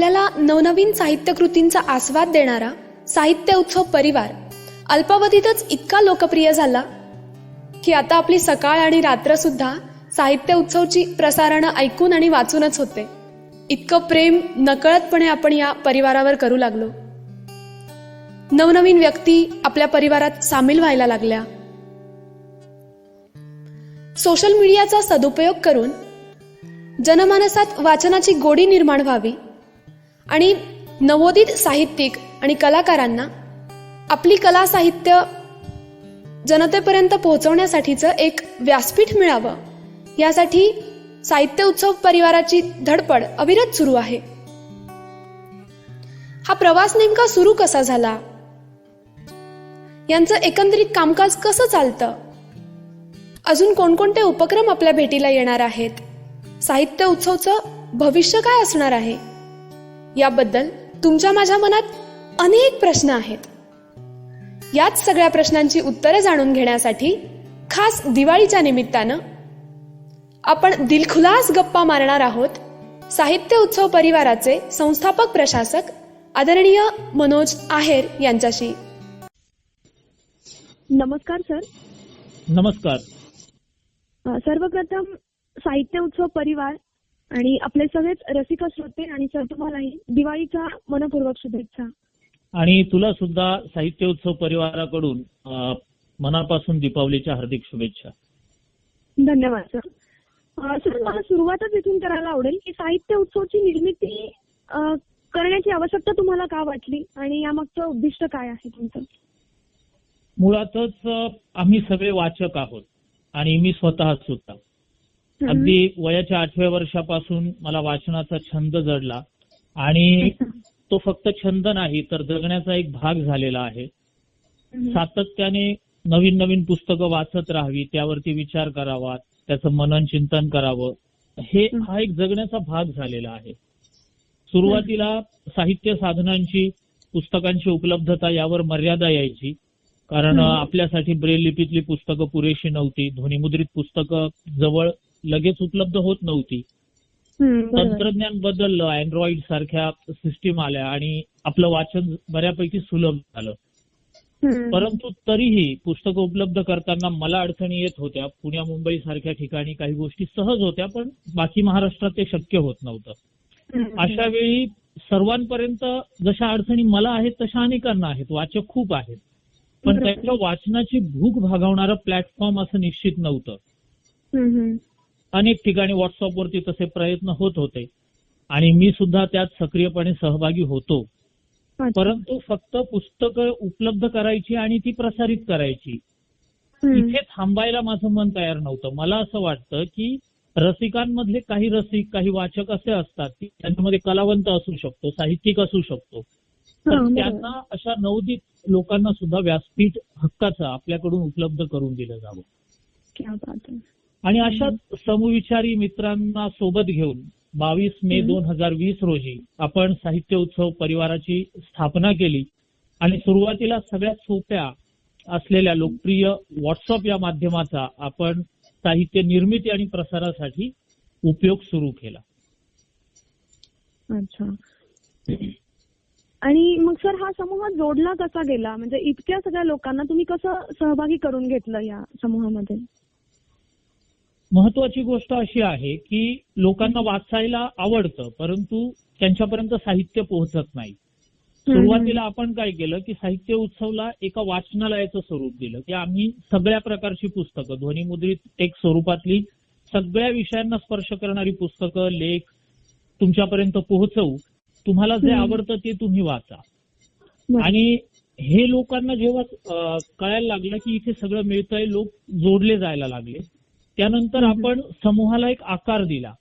आपल्याला नवनवीन साहित्यकृतींचा आस्वाद देणारा साहित्य उत्सव परिवार अल्पावधीतच इतका लोकप्रिय झाला की आता आपली सकाळ आणि रात्र सुद्धा साहित्य उत्सवची प्रसारणं ऐकून आणि वाचूनच होते. इतकं प्रेम नकळतपणे आपण या परिवारावर करू लागलो. नवनवीन व्यक्ती आपल्या परिवारात सामील व्हायला लागल्या. सोशल मीडियाचा सदुपयोग करून जनमानसात वाचनाची गोडी निर्माण व्हावी आणि नवोदित साहित्यिक आणि कलाकारांना आपली कला साहित्य जनतेपर्यंत पोहोचवण्यासाठीचं एक व्यासपीठ मिळावं. यासाठी साहित्य उत्सव परिवाराची धडपड अविरत सुरू आहे. हा प्रवास नेमका सुरू कसा झाला? यांचं एकंदरीत कामकाज कसं चालतं? अजून कोणकोणते उपक्रम आपल्या भेटीला येणार आहेत? साहित्य उत्सवचं भविष्य काय असणार आहे? याबद्दल तुमच्या माझ्या मनात अनेक प्रश्न आहेत. याच सगळ्या प्रश्नांची उत्तरे जाणून घेण्यासाठी खास दिवाळीच्या निमित्तानं आपण दिलखुलास गप्पा मारणार आहोत साहित्य उत्सव परिवाराचे संस्थापक प्रशासक आदरणीय मनोज आहेर यांच्याशी. नमस्कार सर. नमस्कार. सर्वप्रथम साहित्य उत्सव परिवार आणि आपले सगळेच रसिक श्रोते आणि सर तुम्हालाही दिवाळीच्या मनपूर्वक शुभेच्छा. आणि तुला सुद्धा साहित्य उत्सव परिवाराकडून मनापासून दीपावलीच्या हार्दिक शुभेच्छा. धन्यवाद सर. सर मला सुरुवातच इथून करायला आवडेल की साहित्य उत्सवची निर्मिती करण्याची आवश्यकता तुम्हाला का वाटली? आणि यामागचं उद्दिष्ट काय आहे तुमचं? मुळातच आम्ही सगळे वाचक आहोत आणि मी स्वतः सुद्धा. अगदी वयाच्या आठव्या वर्षापासून मला वाचनाचा छंद जडला आणि तो फक्त छंद नाही तर जगण्याचा एक भाग झालेला आहे. सातत्याने नवीन नवीन पुस्तकं वाचत राहावी त्यावरती विचार करावा त्याचं मनन चिंतन करावं हे हा एक जगण्याचा भाग झालेला आहे. सुरुवातीला साहित्य साधनांची पुस्तकांची उपलब्धता यावर मर्यादा यायची कारण. आपल्यासाठी ब्रेल लिपीतली पुस्तकं पुरेशी नव्हती ध्वनिमुद्रित पुस्तकं जवळ लगेच उपलब्ध होत नव्हती. तंत्रज्ञान बदललं अँड्रॉइड सारख्या सिस्टीम आल्या आणि आपलं वाचन बऱ्यापैकी सुलभ झालं. परंतु तरीही पुस्तकं उपलब्ध करताना मला अडचणी येत होत्या पुण्या मुंबई सारख्या ठिकाणी काही गोष्टी सहज होत्या पण बाकी महाराष्ट्रात ते शक्य होत नव्हतं. अशा वेळी सर्वांपर्यंत जशा अडचणी मला आहेत तशा अनेकांना आहेत वाचक खूप आहेत पण. त्यांच्या वाचनाची भूक भागवणारं प्लॅटफॉर्म असं निश्चित नव्हतं. अनेक ठिकाणी व्हॉट्सअपवरती तसे प्रयत्न होत होते आणि मी सुद्धा त्यात सक्रियपणे सहभागी होतो. परंतु फक्त पुस्तकं उपलब्ध करायची आणि ती प्रसारित करायची. इथे थांबायला माझं मन तयार नव्हतं मला असं वाटतं की रसिकांमधले काही रसिक काही वाचक असे असतात की त्यांच्यामध्ये कलावंत असू शकतो साहित्यिक असू शकतो तर. त्यांना अशा नवोदित लोकांना सुद्धा व्यासपीठ हक्काचं आपल्याकडून उपलब्ध करून दिलं जावं. आणि अशाच समविचारी मित्रांना सोबत घेऊन बावीस मे. दोन हजार वीस रोजी आपण साहित्य उत्सव परिवाराची स्थापना केली. आणि सुरुवातीला सगळ्यात सोप्या असलेल्या लोकप्रिय व्हॉट्सअप या माध्यमाचा आपण साहित्य निर्मिती आणि प्रसारासाठी उपयोग सुरू केला. अच्छा. आणि मग सर हा समूह जोडला कसा गेला? म्हणजे इतक्या सगळ्या लोकांना तुम्ही कसं सहभागी करून घेतलं या समूहामध्ये? महत्वाची गोष्ट अशी आहे की लोकांना वाचायला आवडतं परंतु त्यांच्यापर्यंत साहित्य पोहोचत नाही. सुरुवातीला आपण काय केलं की साहित्य उत्सवला एका वाचनालयाचं स्वरूप दिलं. की आम्ही सगळ्या प्रकारची पुस्तकं ध्वनिमुद्रित एक स्वरूपातली सगळ्या विषयांना स्पर्श करणारी पुस्तकं लेख तुमच्यापर्यंत पोहोचवू. तुम्हाला जे. आवडतं ते तुम्ही वाचा. आणि हे लोकांना जेव्हा कळायला लागलं की इथे सगळं मिळतंय लोक जोडले जायला लागले त्यानंतर. आपण समूहाला एक आकार दिला.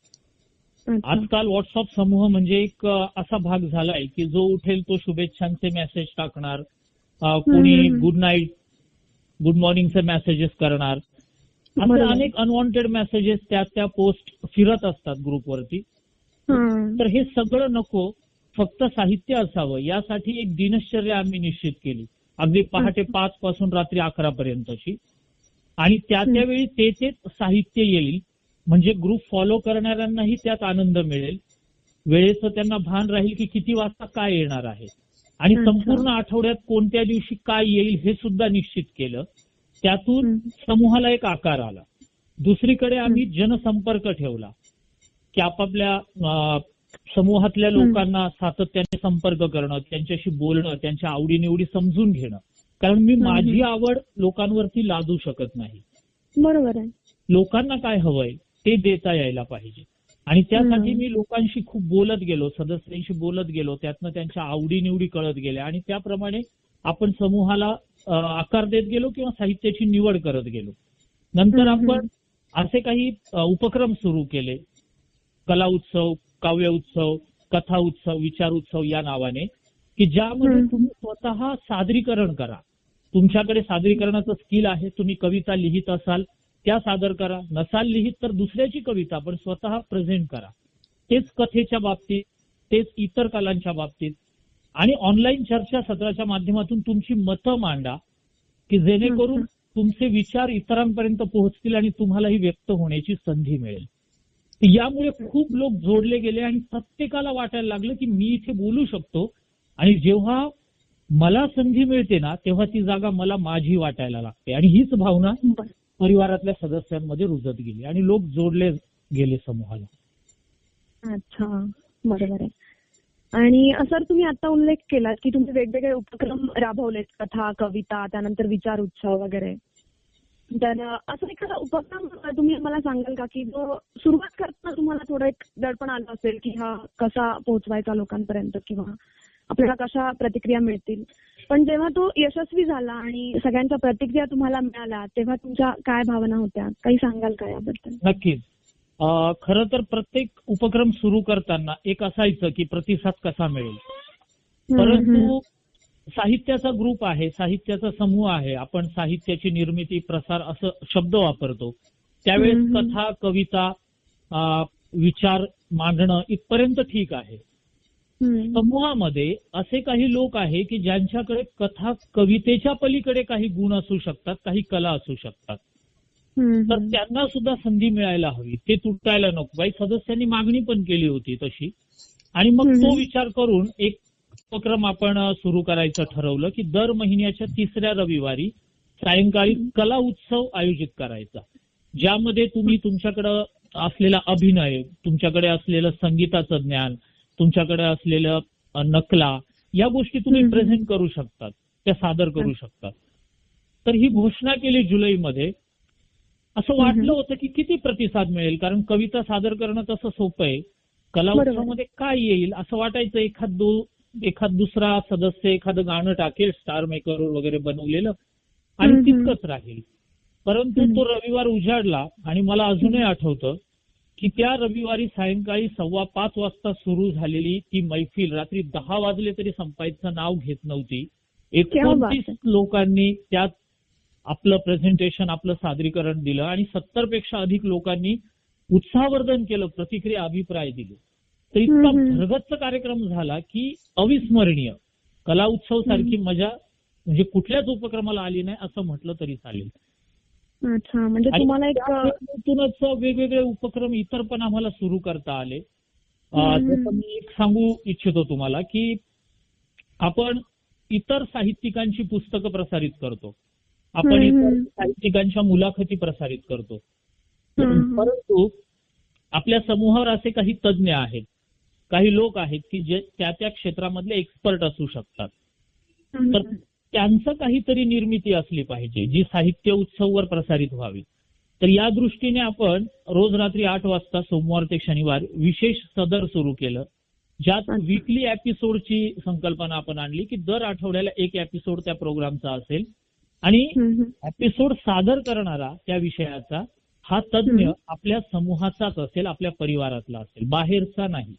आजकाल व्हॉट्सअप समूह म्हणजे एक असा भाग झालाय की जो उठेल तो शुभेच्छांचे मेसेज टाकणार कोणी. गुड नाईट गुड मॉर्निंगचे मेसेजेस करणार असे. अनेक अनवॉन्टेड मेसेजेस त्या त्या पोस्ट फिरत असतात ग्रुपवरती. तर हे सगळं नको फक्त साहित्य असावं यासाठी एक दिनश्चर्या आम्ही निश्चित केली अगदी पहाटे. पाच पासून रात्री अकरा पर्यंतची आणि त्या. त्यावेळी ते तेच साहित्य येईल. म्हणजे ग्रुप फॉलो करणाऱ्यांनाही त्यात आनंद मिळेल. वेळेचं त्यांना भान राहील की किती वाजता काय येणार आहे. आणि. संपूर्ण आठवड्यात कोणत्या दिवशी काय येईल हे सुद्धा निश्चित केलं. त्यातून. समूहाला एक आकार आला. दुसरीकडे आम्ही जनसंपर्क ठेवला. की आपापल्या समूहातल्या लोकांना सातत्याने संपर्क करणं त्यांच्याशी बोलणं त्यांच्या आवडीनिवडी समजून घेणं. कारण मी माझी. आवड लोकांवरती लादू शकत नाही बरोबर आहे लोकांना काय हवंय ते देता यायला पाहिजे आणि त्यासाठी. मी लोकांशी खूप बोलत गेलो सदस्यांशी बोलत गेलो त्यातनं त्यांच्या आवडीनिवडी कळत गेल्या आणि त्याप्रमाणे आपण समूहाला आकार देत गेलो किंवा साहित्याची निवड करत गेलो नंतर. आपण असे काही उपक्रम सुरू केले कला उत्सव काव्य उत्सव कथा उत्सव विचार उत्सव या नावाने की ज्यामध्ये. तुम्ही स्वतः सादरीकरण करा तुमच्याकडे सादरीकरणाचं स्किल आहे तुम्ही कविता लिहित असाल त्या सादर करा. नसाल लिहित तर दुसऱ्याची कविता पण स्वतः प्रेझेंट करा. तेच कथेच्या बाबतीत तेच इतर कलांच्या बाबतीत. आणि ऑनलाईन चर्चा सत्राच्या माध्यमातून तुमची मतं मांडा की जेणेकरून. तुमचे विचार इतरांपर्यंत पोहोचतील आणि तुम्हालाही व्यक्त होण्याची संधी मिळेल. यामुळे खूप लोक जोडले गेले आणि प्रत्येकाला वाटायला लागलं की मी इथे बोलू शकतो. आणि जेव्हा मला संधी मिळते ना तेव्हा ती जागा मला माझी वाटायला लागते. आणि हीच भावना. परिवारातल्या सदस्यांमध्ये रुजत गेली आणि लोक जोडले गेले समूहाला. अच्छा. बरोबर आहे. आणि सर तुम्ही आता उल्लेख केलात की तुम्ही वेगवेगळे उपक्रम राबवलेत कथा कविता त्यानंतर विचार उत्सव वगैरे. तर असं एखादा उपक्रम तुम्ही मला सांगाल का की जो सुरुवात करताना तुम्हाला थोडं एक दडपण आलं असेल की हा कसा पोहोचवायचा लोकांपर्यंत किंवा आपल्याला कशा प्रतिक्रिया मिळतील पण जेव्हा तो यशस्वी झाला आणि सगळ्यांच्या प्रतिक्रिया तुम्हाला मिळाल्या तेव्हा तुमच्या काय भावना होत्या काही सांगाल का याबद्दल नक्कीच खरं तर प्रत्येक उपक्रम सुरू करताना एक असायचं की प्रतिसाद कसा मिळेल. परंतु साहित्याचा ग्रुप आहे साहित्याचा समूह आहे आपण साहित्याची निर्मिती प्रसार असं शब्द वापरतो त्यावेळेस. कथा कविता विचार मांडणं इथपर्यंत ठीक आहे. समूहामध्ये असे काही लोक आहे की ज्यांच्याकडे कथा कवितेच्या पलीकडे काही गुण असू शकतात काही कला असू शकतात. तर. त्यांना सुद्धा संधी मिळायला हवी. ते तुटायला नको. काही सदस्यांनी मागणी पण केली होती तशी. आणि मग तो. विचार करून एक उपक्रम आपण सुरू करायचं ठरवलं की दर महिन्याच्या तिसऱ्या रविवारी सायंकाळी कला उत्सव आयोजित करायचा. ज्यामध्ये तुम्ही तुमच्याकडं असलेला अभिनय तुमच्याकडे असलेलं संगीताचं ज्ञान तुमच्याकडे असलेलं अ, नकला या गोष्टी तुम्ही. प्रेझेंट करू शकतात त्या सादर करू शकतात तर ही घोषणा केली जुलैमध्ये असं वाटलं. होतं की किती प्रतिसाद मिळेल कारण कविता सादर करणं तसं सोपं आहे कला. उत्सवामध्ये काय येईल असं वाटायचं एखाद दो एखाद दुसरा सदस्य एखादं गाणं टाकेल स्टार मेकर वगैरे बनवलेलं आणि. तितकंच राहील परंतु. तो रविवार उजाडला आणि मला अजूनही आठवतं की त्या रविवारी सायंकाळी सव्वा पाच वाजता सुरू झालेली ती मैफिल रात्री दहा वाजले तरी संपायचं नाव घेत नव्हती. एकोणतीस लोकांनी त्यात आपलं प्रेझेंटेशन आपलं सादरीकरण दिलं आणि सत्तरपेक्षा अधिक लोकांनी उत्साहवर्धन केलं प्रतिक्रिया अभिप्राय दिले. तर इतका. भरगच्च कार्यक्रम झाला की अविस्मरणीय. कला उत्सव सारखी मजा म्हणजे कुठल्याच उपक्रमाला आली नाही असं म्हटलं तरी चालेल. अच्छा म्हणजे तुम्हाला एक त्यातूनच वेगवेगळे उपक्रम इतर पण आम्हाला सुरू करता आले. जसं मी एक सांगू इच्छितो तुम्हाला की आपण इतर साहित्यिकांची पुस्तकं प्रसारित करतो आपण इतर. साहित्यिकांच्या मुलाखती प्रसारित करतो. परंतु आपल्या समूहावर असे काही तज्ज्ञ आहेत काही लोक आहेत की जे त्या त्या क्षेत्रामधले एक्सपर्ट असू शकतात तर त्यांचं काहीतरी निर्मिती असली पाहिजे जी साहित्य उत्सववर प्रसारित व्हावी तर या दृष्टीने आपण रोज रात्री आठ वाजता सोमवार ते शनिवार विशेष सदर सुरू केलं ज्यात. विकली एपिसोडची संकल्पना आपण आणली की दर आठवड्याला एक एपिसोड त्या प्रोग्रामचा असेल आणि. एपिसोड सादर करणारा त्या विषयाचा हा तज्ज्ञ. आपल्या समूहाचाच असेल आपल्या परिवारातला असेल बाहेरचा नाही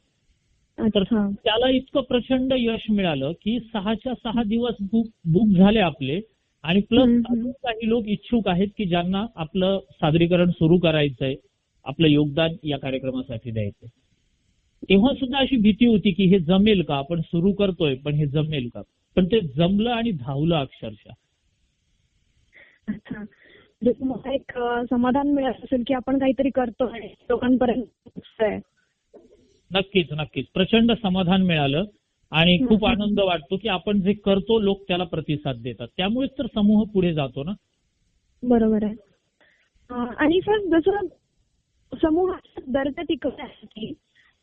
तर त्याला इतकं प्रचंड यश मिळालं की सहाच्या सहा दिवस बुक बुक झाले आपले. आणि प्लस. अजून काही लोक इच्छुक आहेत की ज्यांना आपलं सादरीकरण सुरू करायचंय आपलं योगदान या कार्यक्रमासाठी द्यायचंय. तेव्हा सुद्धा अशी भीती होती की हे जमेल का? आपण सुरू करतोय पण हे जमेल का? पण ते जमलं आणि धावलं अक्षरशः. अच्छा. म्हणजे तुम्हाला एक समाधान मिळत असेल की आपण काहीतरी करतोय लोकांपर्यंत नक्कीच नक्कीच. प्रचंड समाधान मिळालं आणि खूप. आनंद वाटतो की आपण जे करतो लोक त्याला प्रतिसाद देतात. त्यामुळेच तर समूह पुढे जातो ना? बरोबर आहे. आणि सर जसं समूहाचा दर्जा टिकवण्यासाठी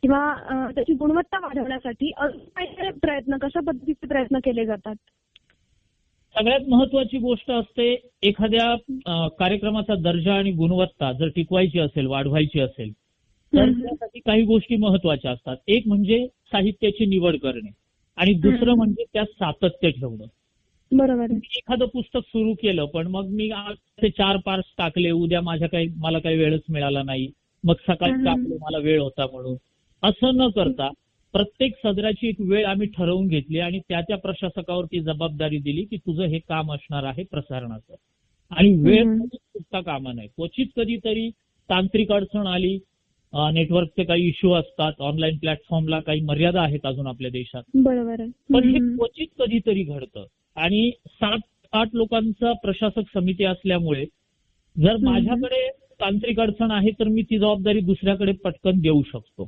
किंवा त्याची गुणवत्ता वाढवण्यासाठी प्रयत्न कशा पद्धतीचे प्रयत्न केले जातात? सगळ्यात महत्वाची गोष्ट असते एखाद्या कार्यक्रमाचा दर्जा आणि गुणवत्ता जर टिकवायची असेल वाढवायची असेल तर. त्यासाठी काही गोष्टी महत्त्वाच्या असतात. एक म्हणजे साहित्याची निवड करणे आणि दुसरं. म्हणजे त्यात सातत्य ठेवणं. बरोबर. एखादं पुस्तक सुरू केलं पण मग मी आज ते चार पार्ट्स टाकले उद्या माझ्या काही मला काही वेळच मिळाला नाही. मग सकाळी. टाकले मला वेळ होता म्हणून. असं न करता प्रत्येक सदराची एक वेळ आम्ही ठरवून घेतली आणि त्या त्या प्रशासकावरती जबाबदारी दिली की तुझं हे काम असणार आहे प्रसारणाचं. आणि वेळ चुकता कामा नये क्वचित कधीतरी तांत्रिक अडचण आली नेटवर्कचे काही इश्यू असतात ऑनलाईन प्लॅटफॉर्मला काही मर्यादा आहेत अजून आपल्या देशात बरोबर पण हे. क्वचित कधीतरी घडतं आणि सात आठ लोकांचा प्रशासक समिती असल्यामुळे जर. माझ्याकडे तांत्रिक अडचण आहे तर मी ती जबाबदारी दुसऱ्याकडे पटकन देऊ शकतो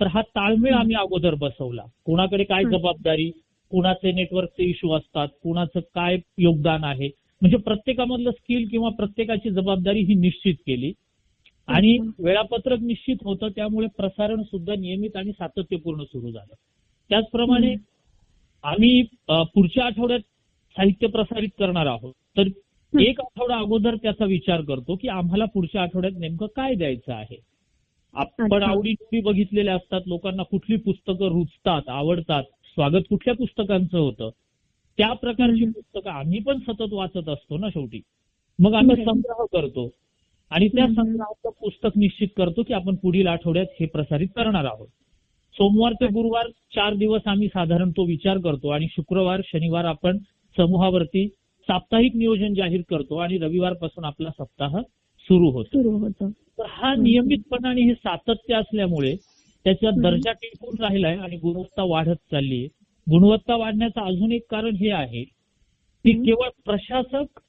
तर हा ताळमेळ. आम्ही अगोदर बसवला कोणाकडे काय. जबाबदारी कुणाचे नेटवर्कचे इश्यू असतात कुणाचं काय योगदान आहे म्हणजे प्रत्येकामधलं स्किल किंवा प्रत्येकाची जबाबदारी ही निश्चित केली आणि. वेळापत्रक निश्चित होतं त्यामुळे प्रसारण सुद्धा नियमित आणि सातत्यपूर्ण सुरू झालं त्याचप्रमाणे. आम्ही पुढच्या आठवड्यात साहित्य प्रसारित करणार आहोत तर एक आठवडा अगोदर त्याचा विचार करतो की आम्हाला पुढच्या आठवड्यात नेमकं काय द्यायचं आहे आपण. आवडीनिवडी बघितलेल्या असतात लोकांना कुठली पुस्तकं रुचतात आवडतात स्वागत कुठल्या पुस्तकांचं होतं त्या प्रकारची. पुस्तकं आम्ही पण सतत वाचत असतो ना शेवटी मग आम्ही. संग्रह करतो आणि त्या. संग्रहाचं पुस्तक निश्चित करतो की आपण पुढील आठवड्यात हे प्रसारित करणार आहोत सोमवार ते गुरुवार चार दिवस आम्ही साधारण तो विचार करतो आणि शुक्रवार शनिवार आपण समूहावरती साप्ताहिक नियोजन जाहीर करतो आणि रविवारपासून आपला सप्ताह सुरू होतो सुरू होतं तर हा. नियमितपणा आणि हे सातत्य असल्यामुळे त्याचा. दर्जा टिकून राहिलाय आणि गुणवत्ता वाढत चालली आहे गुणवत्ता वाढण्याचं अजून एक कारण हे आहे की. केवळ प्रशासक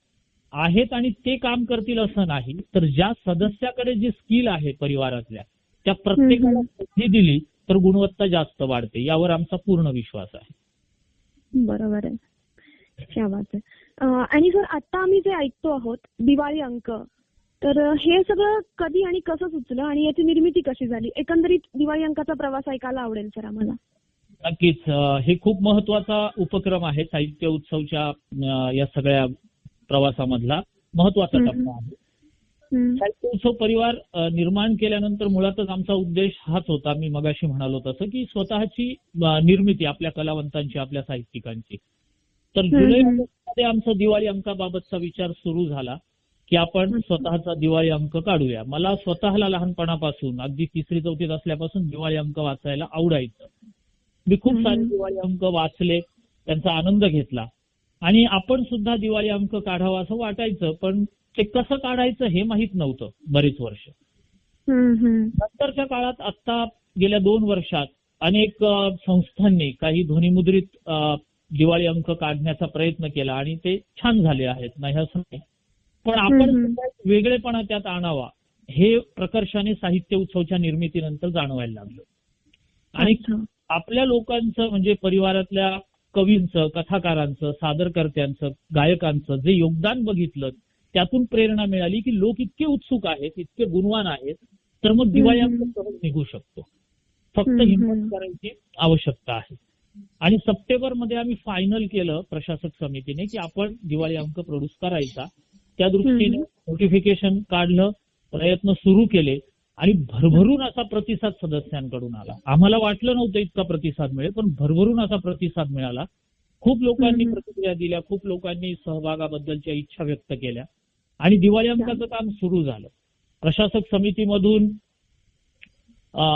आहेत आणि ते काम करतील असं नाही तर ज्या सदस्याकडे जे स्किल आहे परिवारातल्या त्या प्रत्येकाला. संधी दिली तर गुणवत्ता जास्त वाढते यावर आमचा पूर्ण विश्वास आहे. बरोबर आहे. आणि सर आता आम्ही जे ऐकतो आहोत दिवाळी अंक तर हे सगळं कधी आणि कसं सुचलं आणि याची निर्मिती कशी झाली? एकंदरीत दिवाळी अंकाचा प्रवास ऐकायला आवडेल सर आम्हाला. नक्कीच हे खूप महत्त्वाचा उपक्रम आहे साहित्य उत्सवच्या या सगळ्या प्रवासामधला महत्त्वाचा. टप्पा आहे हम्म. साहित्य उत्सव परिवार निर्माण केल्यानंतर मुळातच आमचा उद्देश हाच होता मी मगाशी म्हणालो तसं की स्वतःची निर्मिती आपल्या कलावंतांची आपल्या साहित्यिकांची तर जुलै. मध्ये आमचा दिवाळी अंकाबाबतचा विचार सुरू झाला की आपण. स्वतःचा दिवाळी अंक काढूया मला स्वतःला लहानपणापासून अगदी तिसरी चौथीत असल्यापासून दिवाळी अंक वाचायला आवडायचं मी खूप. सारे दिवाळी अंक वाचले त्यांचा आनंद घेतला आणि आपण सुद्धा दिवाळी अंक काढावा असं वाटायचं पण ते कसं काढायचं हे माहीत नव्हतं बरीच वर्ष. नंतरच्या काळात आता गेल्या दोन वर्षात अनेक संस्थांनी काही ध्वनिमुद्रित दिवाळी अंक काढण्याचा प्रयत्न केला आणि ते छान झाले आहेत नाही असं नाही पण आपण वेगळेपणा त्यात आणावा हे प्रकर्षाने साहित्य उत्सवच्या निर्मितीनंतर जाणवायला लागलं आणि. आपल्या लोकांचं म्हणजे परिवारातल्या कवींचं कथाकारांचं सादरकर्त्यांचं गायकांचं जे योगदान बघितलं त्यातून प्रेरणा मिळाली की लोक इतके उत्सुक आहेत इतके गुणवान आहेत तर मग दिवाळी. अंक सहज निघू शकतो फक्त हिंमत. करायची आवश्यकता आहे आणि सप्टेंबरमध्ये आम्ही फायनल केलं प्रशासक समितीने की आपण दिवाळी अंक प्रोड्यूस करायचा त्या दृष्टीने. नोटिफिकेशन काढलं प्रयत्न सुरू केले आणि भरभरून असा प्रतिसाद सदस्यांकडून आला आम्हाला वाटलं नव्हतं इतका प्रतिसाद मिळेल पण भरभरून असा प्रतिसाद मिळाला खूप लोकांनी. प्रतिक्रिया दिल्या खूप लोकांनी सहभागाबद्दलच्या इच्छा व्यक्त केल्या आणि दिवाळी अंकाचं काम सुरू झालं प्रशासक समितीमधून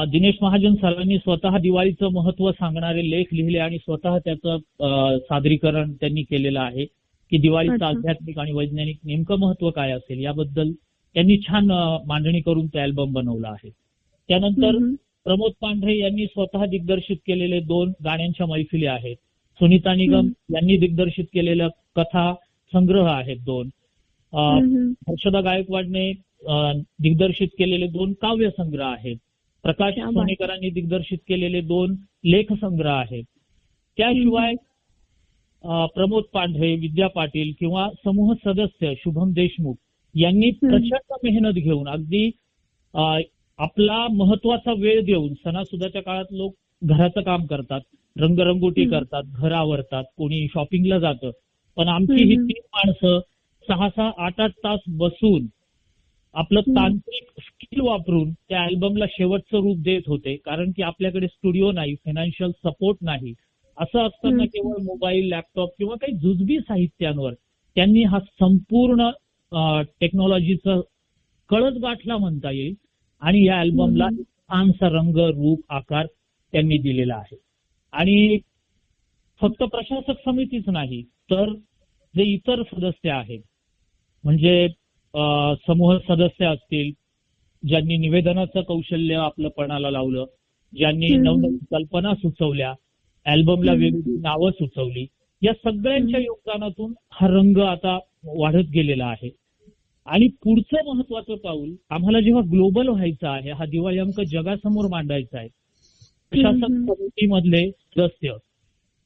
दिनेश महाजन सरांनी स्वतः दिवाळीचं महत्त्व सांगणारे लेख लिहिले आणि स्वतः त्याचं सादरीकरण त्यांनी केलेलं आहे की दिवाळीचं. आध्यात्मिक आणि वैज्ञानिक नेमकं महत्त्व काय असेल याबद्दल त्यांनी छान मांडणी करून ते अल्बम बनवलं आहे त्यानंतर. प्रमोद पांढरे यांनी स्वतः दिग्दर्शित केलेले दोन गाण्यांच्या मैफिली आहेत सुनीता निगम. यांनी दिग्दर्शित केलेल्या कथा संग्रह आहेत दोन. हर्षदा गायकवाडने दिग्दर्शित केलेले दोन काव्य संग्रह आहेत प्रकाश. सोनेकरांनी दिग्दर्शित केलेले दोन लेखसंग्रह आहेत त्याशिवाय प्रमोद पांढरे विद्या पाटील किंवा समूह सदस्य शुभम देशमुख यांनी प्रचंड मेहनत घेऊन अगदी आपला महत्त्वाचा वेळ देऊन सणासुदाच्या काळात लोक घराचं काम करतात रंगरंगोटी. करतात घर आवरतात कोणी शॉपिंगला जातं पण आमची ही. तीन माणसं सहा सहा आठ आठ तास बसून आपलं. तांत्रिक स्किल वापरून त्या अल्बमला शेवटचं रूप देत होते कारण की आपल्याकडे स्टुडिओ नाही फायनान्शियल सपोर्ट नाही असं असताना. केवळ मोबाईल लॅपटॉप किंवा काही जुजबी साहित्यांवर त्यांनी हा संपूर्ण टेक्नॉलॉजीचा कळस गाठला म्हणता येईल. आणि या अल्बमला छानसा रंग रूप आकार त्यांनी दिलेला आहे. आणि फक्त प्रशासक समितीच नाही तर जे इतर सदस्य आहेत म्हणजे समूह सदस्य असतील ज्यांनी निवेदनाचं कौशल्य आपलं पणाला लावलं ज्यांनी. नवनवीन कल्पना सुचवल्या अल्बमला. वेगवेगळी नावं सुचवली या सगळ्यांच्या योगदानातून हा रंग आता वाढत गेलेला आहे. आणि पुढचं महत्वाचं पाऊल आम्हाला जेव्हा ग्लोबल व्हायचं आहे हा दिवाळी अंक जगासमोर मांडायचा आहे प्रशासक. समितीमधले सदस्य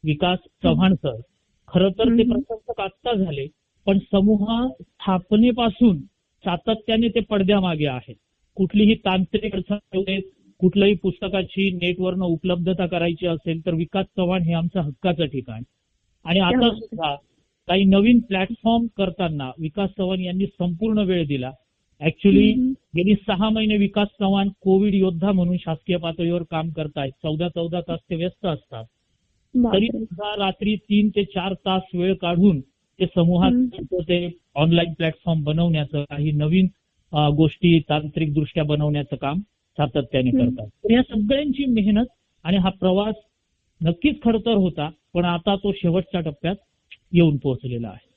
विकास चव्हाण सर खरं तर ते. प्रशासक आत्ता झाले पण समूह स्थापनेपासून सातत्याने ते पडद्यामागे आहेत कुठलीही तांत्रिक अडचण कुठल्याही पुस्तकाची नेटवरनं उपलब्धता करायची असेल तर विकास चव्हाण हे आमचं हक्काचं ठिकाण आणि आता. सुद्धा काही नवीन प्लॅटफॉर्म करताना विकास चव्हाण यांनी संपूर्ण वेळ दिला ऍक्च्युली. गेली सहा महिने विकास चव्हाण कोविड योद्धा म्हणून शासकीय पातळीवर काम करतायत चौदा चौदा तास ते व्यस्त असतात तरी. सुद्धा रात्री तीन ते चार तास वेळ काढून ते समूहात. ते ऑनलाईन प्लॅटफॉर्म बनवण्याचं काही नवीन गोष्टी तांत्रिक दृष्ट्या बनवण्याचं काम सातत्याने. करतात तर या सगळ्यांची मेहनत आणि हा प्रवास नक्कीच खडतर होता पण आता तो शेवटच्या टप्प्यात येऊन पोहोचलेला आहे.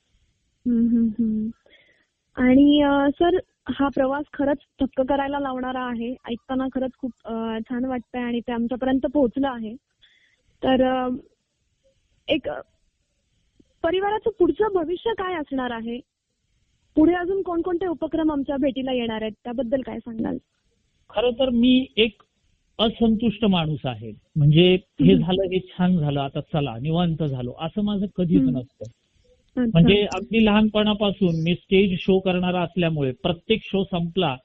आणि सर हा प्रवास खरंच थक्क करायला लावणारा आहे. ऐकताना खरंच खूप छान वाटतंय आणि ते आमच्यापर्यंत पोहोचलं आहे. तर एक परिवाराचं पुढचं भविष्य काय असणार आहे? पुढे अजून कोणकोणते उपक्रम आमच्या भेटीला येणार आहेत? त्याबद्दल काय सांगाल? खरं तर मी एक असंतुष्ट माणूस आहे म्हणजे हे. झालं हे छान झालं आता चला निवांत झालो असं माझं कधीच. नसतं. म्हणजे अगदी लहानपणापासून मी स्टेज शो करणारा असल्यामुळे प्रत्येक शो संपला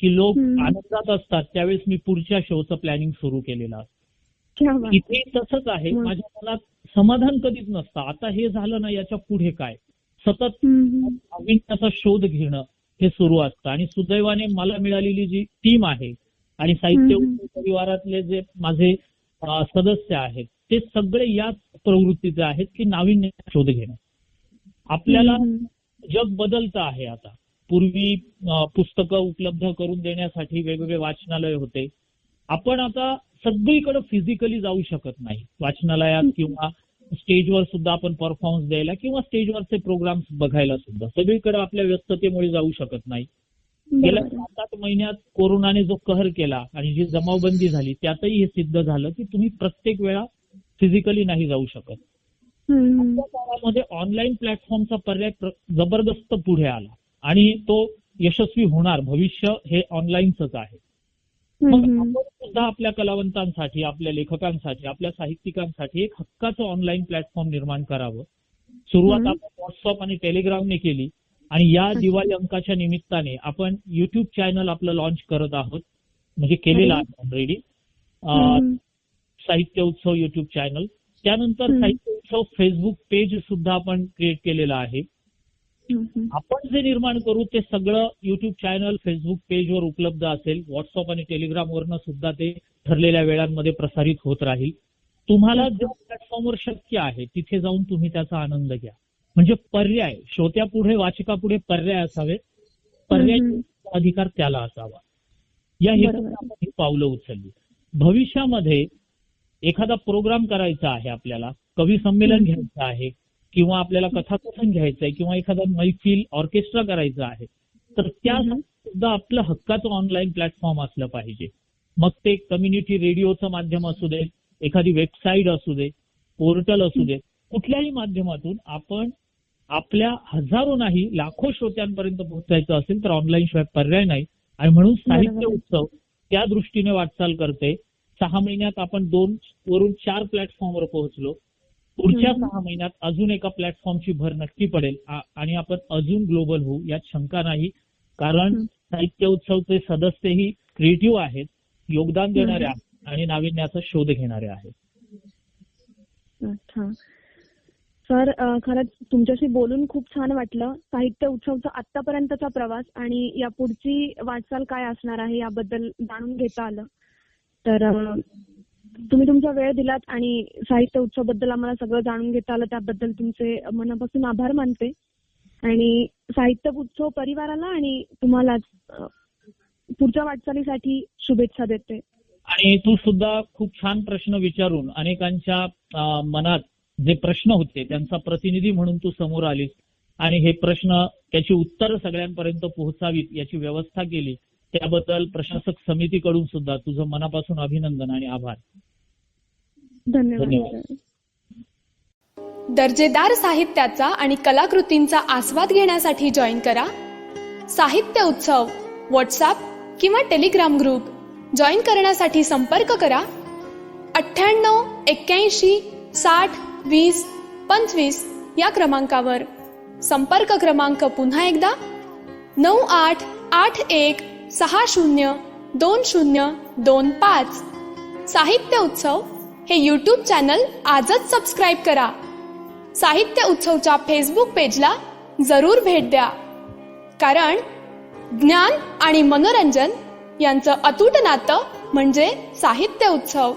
की लोक. आनंदात असतात त्यावेळेस मी पुढच्या शोचं प्लॅनिंग सुरू केलेलं असतं. इथे तसंच आहे. माझ्या मनात समाधान कधीच नसतं आता हे झालं ना याच्यापुढे काय सतत. नवीन त्याचा शोध घेणं हे सुरू असतं आणि सुदैवाने मला मिळालेली जी टीम आहे आणि साहित्य परिवारातले जे माझे सदस्य आहेत ते सगळे याच प्रवृत्तीचे आहेत की नाविन्य शोध घेणं. आपल्याला जग बदलतं आहे आता. पूर्वी पुस्तकं उपलब्ध करून देण्यासाठी वेगवेगळे वाचनालय होते. आपण आता सगळीकडे फिजिकली जाऊ शकत नाही. वाचनालयात किंवा स्टेजवर सुद्धा आपण परफॉर्मन्स द्यायला किंवा स्टेजवरचे प्रोग्राम्स बघायला सुद्धा. सगळीकडे आपल्या व्यस्ततेमुळे जाऊ शकत नाही. गेल्या. सात आठ महिन्यात कोरोनाने जो कहर केला आणि जी जमावबंदी झाली त्यातही हे सिद्ध झालं की तुम्ही प्रत्येक वेळा फिजिकली नाही जाऊ शकत. काळामध्ये ऑनलाईन प्लॅटफॉर्मचा पर्याय प्र- जबरदस्त पुढे आला आणि तो यशस्वी होणार भविष्य हे ऑनलाईनच आहे. मग आपण सुद्धा आपल्या कलावंतांसाठी आपल्या लेखकांसाठी आपल्या साहित्यिकांसाठी एक हक्काचं ऑनलाईन प्लॅटफॉर्म निर्माण करावं. सुरुवात. आपण व्हॉट्सअप आणि टेलिग्रामने केली. आणि या दिवाळी अंकाच्या निमित्ताने आपण युट्यूब चॅनल आपलं लॉन्च करत आहोत. म्हणजे केलेलं. आहे ऑलरेडी. साहित्य उत्सव युट्यूब चॅनल त्यानंतर. साहित्य उत्सव फेसबुक पेज सुद्धा आपण क्रिएट केलेलं आहे. आपण जे निर्माण करू ते सगळं युट्यूब चॅनल फेसबुक पेजवर उपलब्ध असेल. व्हॉट्सअप आणि टेलिग्रामवरनं सुद्धा ते ठरलेल्या वेळांमध्ये प्रसारित होत राहील. तुम्हाला ज्या प्लॅटफॉर्मवर शक्य आहे तिथे जाऊन तुम्ही त्याचा आनंद घ्या. म्हणजे पर्याय श्रोत्यापुढे वाचकापुढे पर्याय असावे पर्याय. अधिकार त्याला असावा या. हेतूने ही पावलं उचलली भविष्यामध्ये एखादा प्रोग्राम करायचा आहे आपल्याला कवी संमेलन. घ्यायचं आहे किंवा आपल्याला कथाकथन घ्यायचं आहे किंवा एखादा मैफिल ऑर्केस्ट्रा करायचा आहे तर त्या. सुद्धा आपलं हक्काचं ऑनलाईन प्लॅटफॉर्म असलं पाहिजे मग ते कम्युनिटी रेडिओचं माध्यम असू दे एखादी वेबसाईट असू दे पोर्टल असू दे कुठल्याही माध्यमातून आपण आपल्या हजारो नाही लाखो श्रोत्यांपर्यंत पोहोचायचं असेल तर ऑनलाईन शिवाय पर्याय नाही. आणि म्हणून साहित्य. उत्सव त्या दृष्टीने वाटचाल करते. सहा महिन्यात आपण दोन वरून चार प्लॅटफॉर्मवर पोहोचलो. पुढच्या. सहा महिन्यात अजून एका प्लॅटफॉर्मची भर नक्की पडेल. आणि आपण अजून ग्लोबल होऊ यात शंका नाही. कारण. साहित्य उत्सवचे सदस्यही क्रिएटिव्ह आहेत योगदान देणारे आहेत आणि नाविन्याचा शोध घेणारे आहेत. सर खरंच तुमच्याशी बोलून खूप छान वाटलं. साहित्य उत्सवचा आतापर्यंतचा प्रवास आणि या पुढची वाटचाल काय असणार आहे याबद्दल जाणून घेता आलं. तर तुम्ही तुमचा वेळ दिलात आणि साहित्य उत्सवबद्दल आम्हाला सगळं जाणून घेता आलं. त्याबद्दल तुमचे मनापासून आभार मानते. आणि साहित्य उत्सव परिवाराला आणि तुम्हाला पुढच्या वाटचालीसाठी शुभेच्छा देते. आणि तू सुद्धा खूप छान प्रश्न विचारून अनेकांच्या मनात जे प्रश्न होते त्यांचा प्रतिनिधी म्हणून तू समोर आलीस आणि हे प्रश्न त्याची उत्तर सगळ्यांपर्यंत पोहोचावीत याची व्यवस्था केली त्याबद्दल प्रशासक समितीकडून सुद्धा तुझं मनापासून अभिनंदन आणि आभार. धन्यवाद. दर्जेदार साहित्याचा आणि कलाकृतींचा आस्वाद घेण्यासाठी जॉईन करा. साहित्य उत्सव व्हॉट्सॲप किंवा टेलिग्राम ग्रुप जॉईन करण्यासाठी संपर्क करा. अठ्ठ्याण्णव एक्क्याऐंशी साठ वीस पंचवीस या क्रमांकावर. संपर्क क्रमांक पुन्हा एकदा. नऊ आठ आठ एक सहा शून्य दोन शून्य दोन पाच. साहित्य उत्सव हे यूट्यूब चॅनल आजच सबस्क्राईब करा. साहित्य उत्सवच्या फेसबुक पेजला जरूर भेट द्या. कारण ज्ञान आणि मनोरंजन यांचं अतूट नातं म्हणजे साहित्य उत्सव.